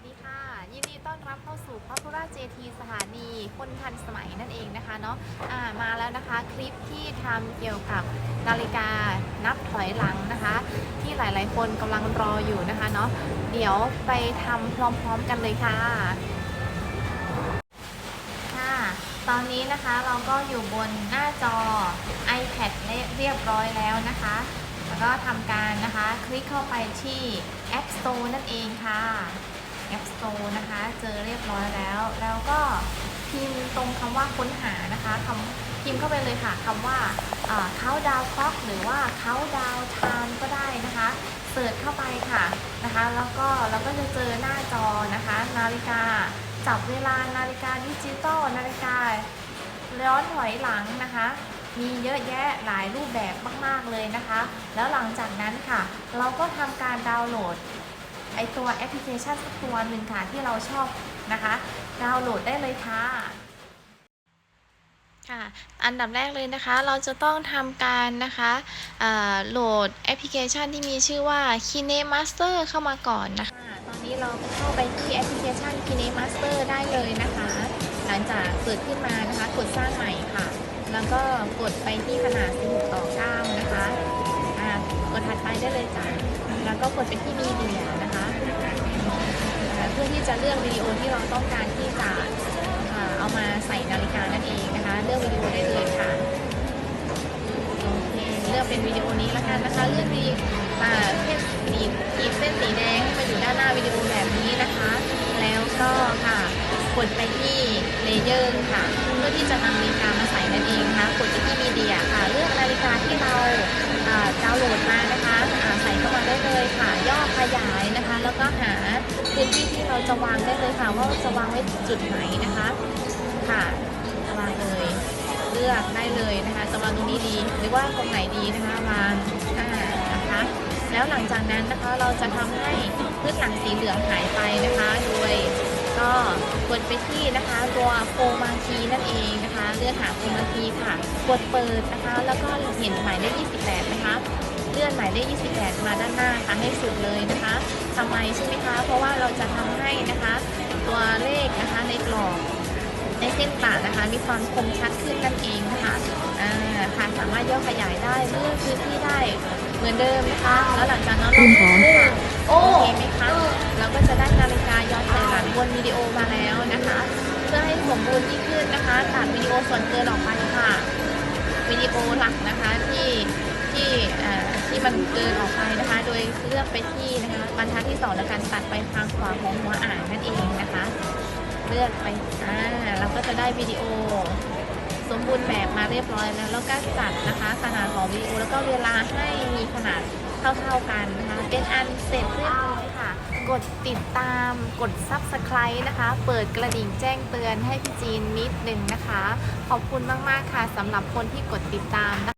วัสดีค่ะ ยินดีต้อนรับเข้าสู่ Popular JT สถานีคนทันสมัยนั่นเองนะคะเนาะมาแล้วนะคะคลิปที่ทำเกี่ยวกับนาฬิกานับถอยหลังนะคะ ที่หลายๆ คนกำลังรออยู่นะคะเนาะเดี๋ยวไปทำพร้อมๆกันเลยค่ะค่ะ ตอนนี้นะคะเราก็อยู่บนหน้าจอ iPad เรียบร้อยแล้วนะคะแล้วก็ทำการนะคะ คลิกเข้าไปที่ App Store นั่นเองค่ะ App Store นะคะ เจอเรียบร้อยแล้ว แล้วก็พิมพ์ตรงคำว่าค้นหานะคะคำพิมพ์เข้าไปเลยค่ะคำว่าเขาดาวคล็อกหรือว่าเขาดาวทม์ก็ได้นะคะเสิร์ชเข้าไปค่ะนะคะ แล้วก็เราก็จะเจอหน้าจอนะคะ นาฬิกาจับเวลานาฬิกาดิจิตอลนาฬิกาย้อนถอยหลังนะคะ มีเยอะแยะหลายรูปแบบมาก ๆ เลยนะคะ แล้วหลังจากนั้นค่ะ เราก็ทำการดาวน์โหลด ไอตัวแอปพลิเคชันสักตัวหนึ่งค่ะที่เราชอบนะคะ ดาวน์โหลดได้เลยค่ะค่ะอันดับแรกเลยนะคะ เราจะต้องทำการนะคะอ่าโหลดแอปพลิเคชันที่มีชื่อว่า KineMaster เข้ามาก่อนนะคะ ตอนนี้เราเข้าไปที่แอปพลิเคชัน KineMaster ได้เลยนะคะ หลังจากเปิดขึ้นมานะคะ กดสร้างใหม่ค่ะ แล้วก็กดไปที่ขนาด 16 ต่อ 9 นะคะอ่ากดถัดไปได้เลยจ้ะ แล้วก็กดไปที่มีเดียนะคะอ่าเพื่อที่จะเลือกวิดีโอที่เราต้องการที่จะเอามาใส่นาฬิกานั่นเองนะคะ เลือกวิดีโอได้เลยค่ะโอเคเลือกเป็นวิดีโอนี้แล้วกันนะคะเลือกดีอ่าเส้นสีขีดเส้นสีแดงให้มาอยู่ด้านหน้าวิดีโอแบบนี้นะคะ แล้วก็ค่ะกดไปที่เลเยอร์ค่ะ เพื่อที่จะนำนาฬิกามาใส่นั่นเองนะคะกดไปที่มีเดียค่ะ เลือกนาฬิกาที่เรา ที่ที่เราจะวางได้เลยค่ะว่าจะวางไว้จุดไหนนะคะค่ะวางเลยเลือกได้เลยนะคะจะวางตรงนี้ดีหรือว่าตรงไหนดีนะคะวางอ่านะคะแล้วหลังจากนั้นนะคะเราจะทำให้พื้นหลังสีเหลืองหายไปนะคะ โดยก็กดไปที่นะคะ ตัวโฟมาคีนั่นเองนะคะ เลือกหาโฟมาคีค่ะ กดเปิดนะคะ แล้วก็เห็นหมายเลข28 นะคะ เลื่อนหมายเลข 28 มาด้านหน้าค่ะให้สุดเลยนะคะทำไมใช่ไหมคะ เพราะว่าเราจะทำให้นะคะตัวเลขนะคะในกรอบในเส้นปากนะคะ มีความคมชัดขึ้นนั่นเองนะคะอ่าค่ะสามารถย่อขยายได้เลือกพื้นที่ได้เหมือนเดิมนะคะ แล้วหลังจากนั้นเราก็เลือกโอเคไหมคะ เราก็จะได้นาฬิกาย้อนถอยหลังบนวิดีโอมาแล้วนะคะ เพื่อให้สมบูรณ์ยิ่งขึ้นนะคะ ตัดวิดีโอส่วนเกินออกไปค่ะ วิดีโอหลักนะคะที่ที่เอ่ที่มันเกินออกไปนะคะ โดยเลือกไปที่นะคะบรรทัดที่สองแล้วการตัดไปทางขวาของหัวอ่านนั่นเองนะคะ เลือกไปอ่าเราก็จะได้วิดีโอ สมบูรณ์แบบมาเรียบร้อยแล้วแล้วก็จัดนะคะขนาดของวิดีโอแล้วก็เวลาให้มีขนาดเท่าๆกันนะคะ เป็นอันเสร็จเรียบร้อยค่ะ กดติดตาม กด Subscribe นะคะ เปิดกระดิ่งแจ้งเตือนให้พี่จีนนิดนึงนะคะ ขอบคุณมาก ๆ ค่ะสำหรับคนที่กดติดตามนะคะ